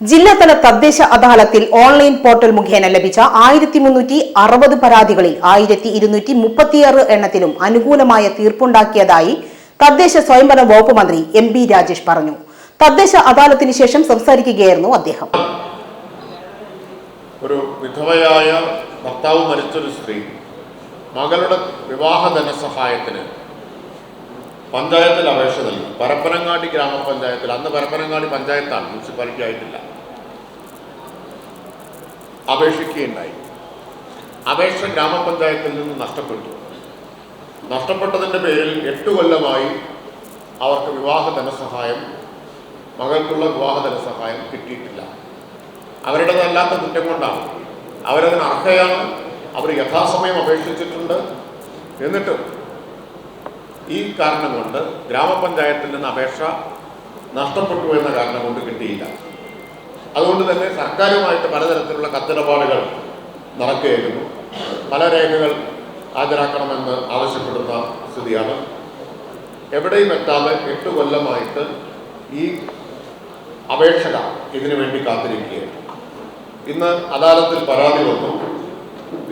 ജില്ലാതല തദ്ദേശ അദാലത്തിൽ ഓൺലൈൻ പോർട്ടൽ മുഖേന ലഭിച്ച ആയിരത്തി മുന്നൂറ്റി അറുപത് പരാതികളിൽ ആയിരത്തി ഇരുന്നൂറ്റി മുപ്പത്തിയാറ് എണ്ണത്തിലും അനുകൂലമായ തീർപ്പുണ്ടാക്കിയതായി തദ്ദേശ സ്വയംഭരണ വകുപ്പ് മന്ത്രി എം ബി രാജേഷ് പറഞ്ഞു. തദ്ദേശ അദാലത്തിന് ശേഷം സംസാരിക്കുകയായിരുന്നു അദ്ദേഹം. ഒരു വിധവയായ ഭർത്താവ് മരിച്ചൊരു സ്ത്രീ മകളുടെ വിവാഹ ധനസഹായത്തിന് പഞ്ചായത്തിൽ അപേക്ഷ നൽകി. പരപ്പനങ്ങാടി ഗ്രാമപഞ്ചായത്തിൽ. അന്ന് പരപ്പനങ്ങാടി പഞ്ചായത്താണ്. മുനിസിപ്പാലിറ്റി ആയിട്ടില്ല. അപേക്ഷിക്കുകയുണ്ടായി. അപേക്ഷ ഗ്രാമപഞ്ചായത്തിൽ നിന്ന് നഷ്ടപ്പെട്ടു. നഷ്ടപ്പെട്ടതിന്റെ പേരിൽ എട്ട് കൊല്ലമായി അവർക്ക് വിവാഹ ധനസഹായം മകൾക്കുള്ള വിവാഹ ധനസഹായം കിട്ടിയിട്ടില്ല. അവരുടേതല്ലാത്ത കുറ്റം കൊണ്ടാണ്. അവരതിന് അർഹയാണ്. അവർ യഥാസമയം അപേക്ഷിച്ചിട്ടുണ്ട്. എന്നിട്ടും ഈ കാരണം കൊണ്ട് ഗ്രാമപഞ്ചായത്തിൽ നിന്ന് അപേക്ഷ നഷ്ടപ്പെട്ടു എന്ന കാരണം കൊണ്ട് കിട്ടിയില്ല. അതുകൊണ്ട് തന്നെ സർക്കാരുമായിട്ട് പലതരത്തിലുള്ള കത്തിടപാടുകൾ നടക്കുകയായിരുന്നു. പല രേഖകൾ ഹാജരാക്കണമെന്ന് ആവശ്യപ്പെടുന്ന സ്ഥിതിയാണ്. എവിടെയും എത്താതെ എട്ട് കൊല്ലമായിട്ട് ഈ അപേക്ഷക ഇതിനു വേണ്ടി കാത്തിരിക്കുകയാണ്. ഇന്ന് അദാലത്തിൽ പരാതി വന്നു.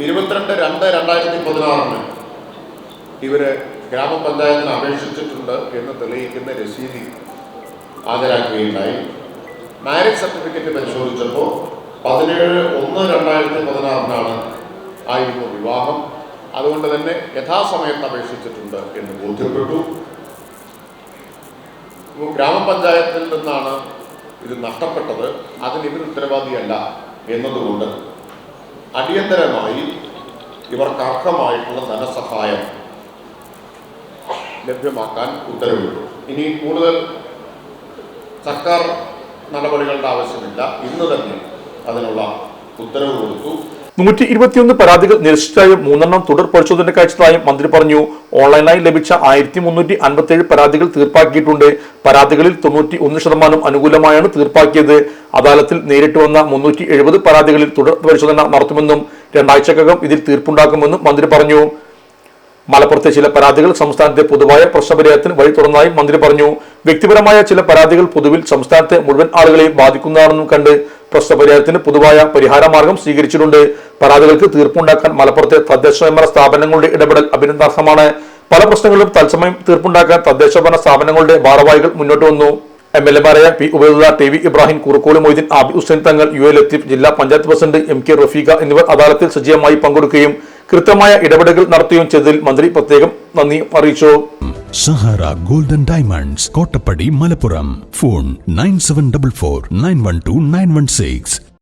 ഇരുപത്തിരണ്ട് രണ്ട് രണ്ടായിരത്തി പതിനാറിന് ഇവർ ഗ്രാമപഞ്ചായത്തിന് അപേക്ഷിച്ചിട്ടുണ്ട് എന്ന് തെളിയിക്കുന്ന രസീതി ഹാജരാക്കുകയുണ്ടായി. മാരേജ് സർട്ടിഫിക്കറ്റ് പരിശോധിച്ചപ്പോൾ പതിനേഴ് ഒന്ന് രണ്ടായിരത്തി പതിനാറിനാണ് ആയിരുന്നു വിവാഹം. അതുകൊണ്ട് തന്നെ യഥാസമയത്ത് അപേക്ഷിച്ചിട്ടുണ്ട് എന്ന് ബോധ്യപ്പെട്ടു. ഗ്രാമപഞ്ചായത്തിൽ നിന്നാണ് ഇത് നഷ്ടപ്പെട്ടത്. അതിന് ഇവർ ഉത്തരവാദിയല്ല എന്നതുകൊണ്ട് അടിയന്തരമായി ഇവർക്ക് അർഹമായിട്ടുള്ള ധനസഹായം ലഭ്യമാക്കാൻ ഉത്തരവിട്ടു. ഇനി കൂടുതൽ സർക്കാർ നടപടികളുടെ ആവശ്യമില്ല. ഇന്ന് തന്നെ അതിനുള്ള ഉത്തരവ് കൊടുത്തു. നൂറ്റി ഇരുപത്തിയൊന്ന് പരാതികൾ നിരസിച്ചതായും മൂന്നെണ്ണം തുടർ പരിശോധന കാഴ്ചതായും മന്ത്രി പറഞ്ഞു. ഓൺലൈനായി ലഭിച്ച ആയിരത്തി മുന്നൂറ്റി അൻപത്തിയേഴ് പരാതികൾ തീർപ്പാക്കിയിട്ടുണ്ട്. പരാതികളിൽ തൊണ്ണൂറ്റി ഒന്ന് ശതമാനം അനുകൂലമായാണ് തീർപ്പാക്കിയത്. അദാലത്തിൽ നേരിട്ട് വന്ന മുന്നൂറ്റി എഴുപത് പരാതികളിൽ തുടർ പരിശോധന നടത്തുമെന്നും രണ്ടാഴ്ചക്കകം ഇതിൽ തീർപ്പുണ്ടാക്കുമെന്നും മന്ത്രി പറഞ്ഞു. മലപ്പുറത്തെ ചില പരാതികൾ സംസ്ഥാനത്തെ പൊതുവായ പ്രശ്നപരിഹാരത്തിന് വഴി തുറന്നതായും മന്ത്രി പറഞ്ഞു. വ്യക്തിപരമായ ചില പരാതികൾ പൊതുവിൽ സംസ്ഥാനത്തെ മുഴുവൻ ആളുകളെയും ബാധിക്കുന്നതാണെന്നും കണ്ട് പ്രശ്നപരിഹാരത്തിന് പൊതുവായ പരിഹാര മാർഗം സ്വീകരിച്ചിട്ടുണ്ട്. പരാതികൾക്ക് തീർപ്പുണ്ടാക്കാൻ മലപ്പുറത്തെ തദ്ദേശ സ്വയംഭരണ സ്ഥാപനങ്ങളുടെ ഇടപെടൽ അഭിനന്ദാർഹമാണ്. പല പ്രശ്നങ്ങളും തത്സമയം തീർപ്പുണ്ടാക്കാൻ തദ്ദേശ ഭരണ സ്ഥാപനങ്ങളുടെ ഭാരവാഹികൾ മുന്നോട്ട് വന്നു. M L എമാരായ P Ubaidulla T V Ibrahim Kurukkoli Moideen Abi Hussain Thangal U A Latheef ജില്ലാ panchayat president M K Rafeeqa എന്നിവർ അദാലത്തിൽ സജീവമായി പങ്കെടുക്കുകയും കൃത്യമായ ഇടപെടലുകൾ നടത്തുകയും ചെയ്തതിൽ മന്ത്രി പ്രത്യേകം നന്ദി അറിയിച്ചു. Sahara golden diamonds Kottappadi Malappuram. Phone nine seven double four nine one two nine one six.